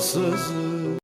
sızı